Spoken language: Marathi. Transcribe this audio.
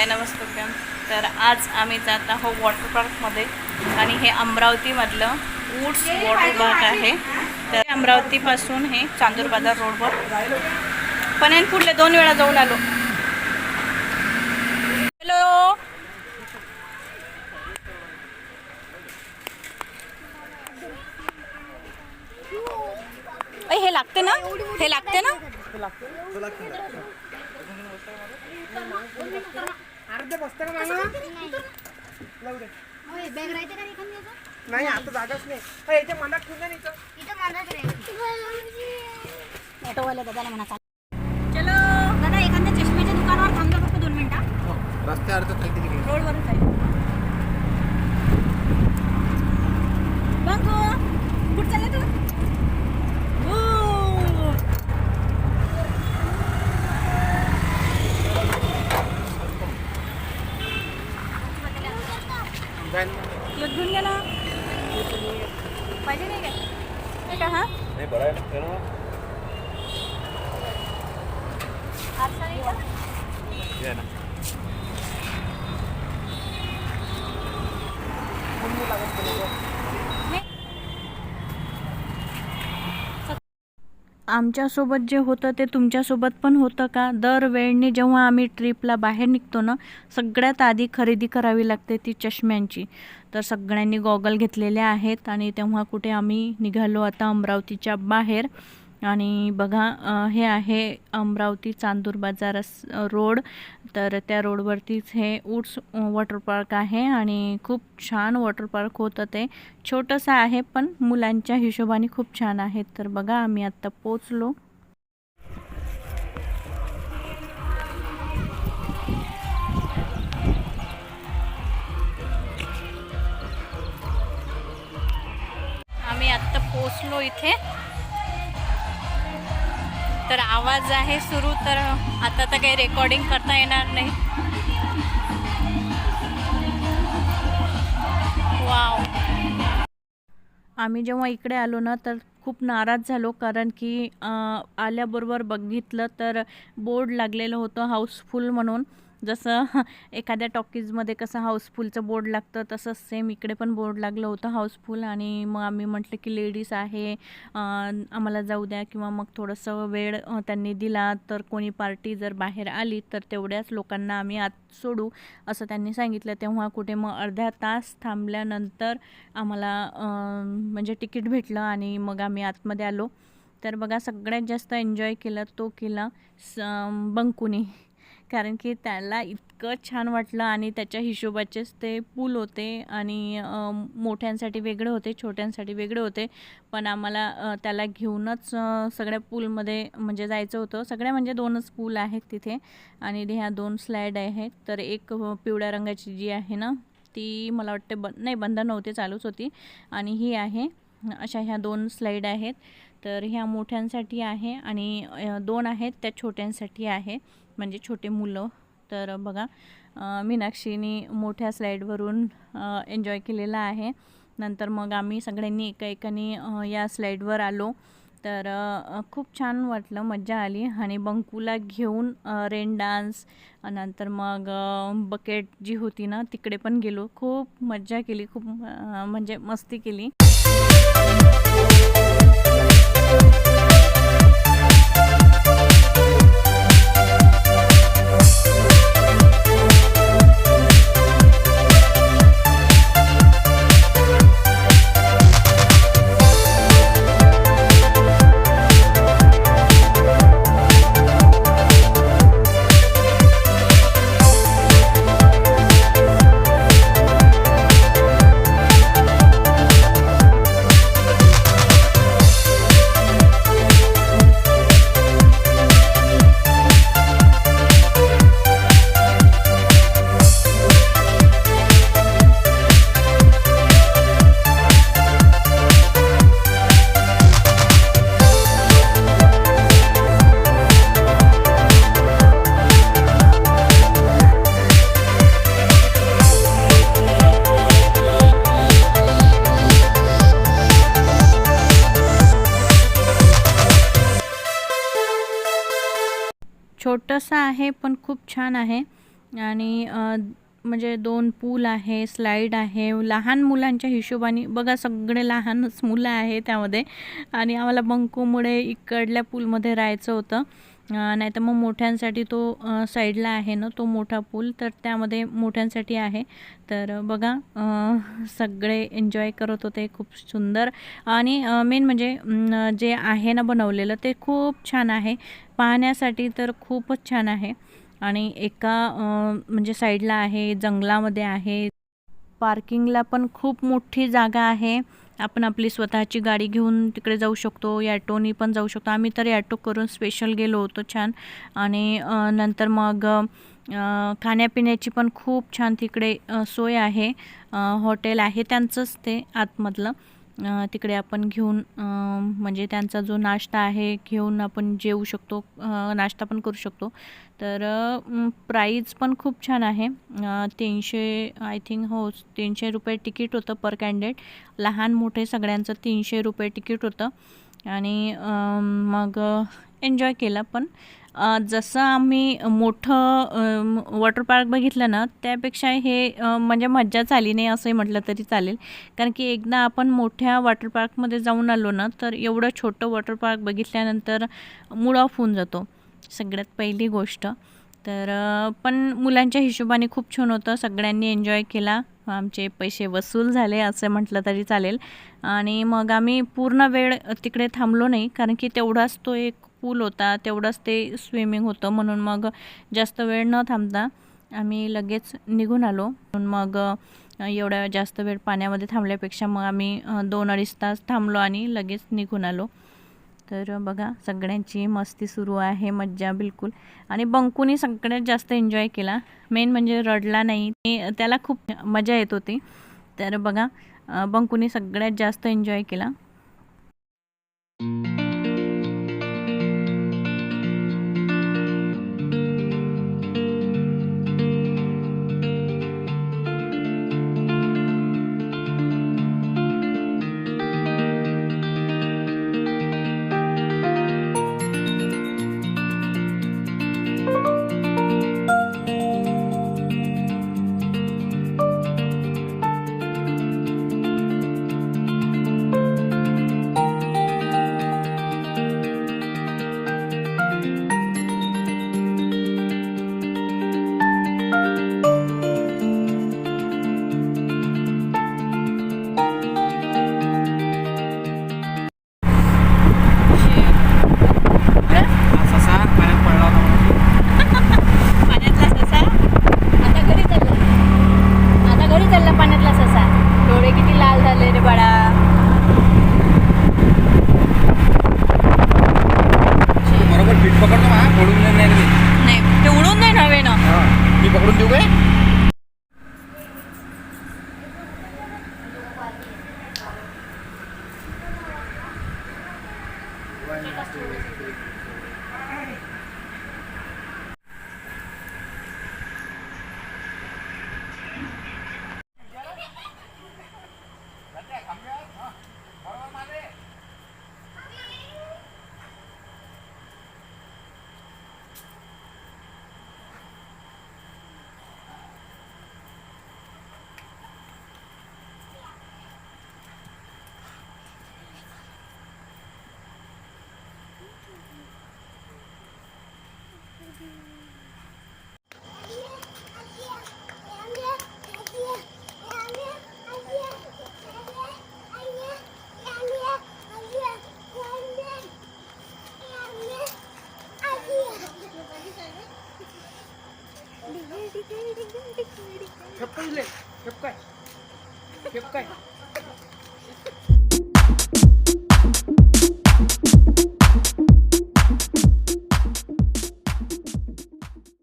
शिवाय नमस्तुभ्यम. तर आज आम्ही जात आहोत वॉटर पार्कमध्ये आणि हे अमरावतीमधलं वूड्स वॉटर पार्क आहे. तर अमरावतीपासून हे चांदूर बाजार रोडवर पण पुढले दोन वेळा जाऊन आलो. हॅलो हे लागते ना? हे लागते ना? अर्धे बसतं का मामा लावू दे. बॅग राहते का? नाही आता जागाच नाही याच्या मनात ठेवून द्या ना इथं. इथं राहील. ऑटोवाल्या दादाला म्हणा चाल. चलो दादा एखाद्या चष्म्याच्या दुकानावर थांबतो फक्त दोन मिनिटं रस्त्यावर तर. रोडवरच आहे बघू कुठं चालला तू ऊ. जाईल ना. तुला घेऊन गेला पाहिजे नाही काय नाही का हा आरसा नाही का? आमच्यासोबत जे होतं ते तुमच्यासोबत पण होतं का? दरवेळने जेव्हा आम्ही ट्रिपला बाहेर निघतो ना सगळ्यात आधी खरेदी करावी लागते ती चष्म्यांची. तर सगळ्यांनी गॉगल घेतलेले आहेत आणि तेव्हा कुठे आम्ही निघालो आता अमरावतीच्या बाहेर. आणि बघा हे आहे अमरावती चांदूर बाजार रोड. तर त्या रोडवरतीच हे उड्स वॉटर पार्क आहे आणि खूप छान वॉटर पार्क होतं ते. छोटंसं आहे पण मुलांच्या हिशोबाने खूप छान आहे. तर बघा आम्ही आत्ता पोचलो. आम्ही आत्ता पोचलो इथे. तर आवाज आहे सुरू तर आता तर काही रेकॉर्डिंग करता येणार नाही. वाव आम्ही जेव्हा इकडे आलो ना तर खूप नाराज झालो कारण की आल्याबरोबर बघितलं तर बोर्ड लागलेलं होतं हाऊसफुल म्हणून. जसं एखाद्या टॉकीजमध्ये कसं हाऊसफुलचं बोर्ड लागतं तसंच सेम इकडे पण बोर्ड लागलं होतं हाऊसफुल आणि मग आम्ही म्हटलं की लेडीज आहे आम्हाला जाऊ द्या किंवा मग थोडंसं वेळ त्यांनी दिला तर कोणी पार्टी जर बाहेर आली तर तेवढ्याच लोकांना आम्ही आत सोडू असं त्यांनी सांगितलं. तेव्हा कुठे मग अर्ध्या तास थांबल्यानंतर आम्हाला म्हणजे तिकीट भेटलं आणि मग आम्ही आतमध्ये आलो. तर बघा सगळ्यात जास्त एन्जॉय केला तो केला स बंकुनी. कारण की त्याला इतकं छान वाटलं आणि त्याच्या हिशोबाचेच ते पूल होते आणि मोठ्यांसाठी वेगळे होते छोट्यांसाठी वेगळे होते. पण आम्हाला त्याला घेऊनच सगळ्या पूलमध्ये म्हणजे जायचं होतं. सगळ्या म्हणजे दोनच पूल आहेत तिथे आणि ह्या दोन स्लाईड आहेत. तर एक पिवळ्या रंगाची जी आहे ना ती मला वाटते ब नाही बंद नव्हते चालूच होती. आणि ही आहे अशा ह्या दोन स्लाईड आहेत. तर ह्या मोठ्यांसाठी आहे आणि दोन आहेत त्या छोट्यांसाठी आहे म्हणजे छोटे मुलं. तर बघा मीनाक्षीनी मोठ्या स्लाईडवरून एन्जॉय केलेला आहे. नंतर मग आम्ही सगळ्यांनी एका एकाने या स्लाईडवर आलो. तर खूप छान वाटलं मज्जा आली. आणि बंकूला घेऊन रेन डान्स नंतर मग बकेट जी होती ना तिकडे पण गेलो. खूप मज्जा केली खूप म्हणजे मस्ती केली. छोटंसं आहे पण खूप छान आहे. आणि म्हणजे दोन पूल आहे स्लाईड आहे. लहान मुलांच्या हिशोबाने बघा सगळे लहानच मुलं आहे त्यामध्ये. आणि आम्हाला बंकूमुळे इकडल्या पूलमध्ये राहायचं होतं. नाही तर मग मोठ्यांसाठी तो साईडला आहे ना तो मोठा पूल. तर त्यामध्ये मोठ्यांसाठी आहे. तर बघा सगळे एन्जॉय करत होते. खूप सुंदर. आणि मेन म्हणजे जे आहे ना बनवलेलं ते खूप छान आहे. पाहण्यासाठी तर खूपच छान आहे. आणि एका म्हणजे साईडला आहे जंगलामध्ये आहे. पार्किंगला पण खूप मोठी जागा आहे. आपण आपली स्वतःची गाडी घेऊन तिकडे जाऊ शकतो ॲटोनी पण जाऊ शकतो. आम्ही तर ॲटो करून स्पेशल गेलो होतो छान. आणि नंतर मग खाण्यापिण्याची पण खूप छान तिकडे सोय आहे. हॉटेल आहे त्यांचंच ते आतमधलं. तिकडे आपण घेऊन म्हणजे त्यांचा जो नाश्ता आहे घेऊन आपण जेवू शकतो नाश्ता पण करू शकतो. तर प्राईज पण खूप छान आहे. तीनशे आय थिंक हो तीनशे रुपये तिकीट होतं पर कॅन्डिडेट लहान मोठे सगळ्यांचं तीनशे रुपये तिकीट होतं. आणि मग एन्जॉय केलं पण. जसं आम्ही मोठं वॉटर पार्क बघितलं ना त्यापेक्षा हे म्हणजे मज्जाच आली नाही असंही म्हटलं तरी चालेल. कारण की एकदा आपण मोठ्या वॉटर पार्कमध्ये जाऊन आलो ना तर एवढं छोटं वॉटर पार्क बघितल्यानंतर मूड ऑफ होऊन जातो. सगळ्यात पहिली गोष्ट. तर पण मुलांच्या हिशोबाने खूप छान होतं. सगळ्यांनी एन्जॉय केला. आमचे पैसे वसूल झाले असं म्हटलं तरी चालेल. आणि मग आम्ही पूर्ण वेळ तिकडे थांबलो नाही. कारण की तेवढाच तो एक पूल होता तेवढंच ते स्विमिंग होतं. म्हणून मग जास्त वेळ न थांबता आम्ही लगेच निघून आलो. म्हणून मग एवढ्या जास्त वेळ पाण्यामध्ये थांबल्यापेक्षा मग आम्ही दोन अडीच तास थांबलो आणि लगेच निघून आलो. तर बघा सगळ्यांची मस्ती सुरू आहे मज्जा बिलकुल. आणि बंकूनी सगळ्यात जास्त एन्जॉय केला. मेन म्हणजे रडला नाही ते- त्याला खूप मजा येत होती. तर बघा अ, बंकूनी सगळ्यात जास्त एन्जॉय केला. खेप काय दिले खेप काय खेप काय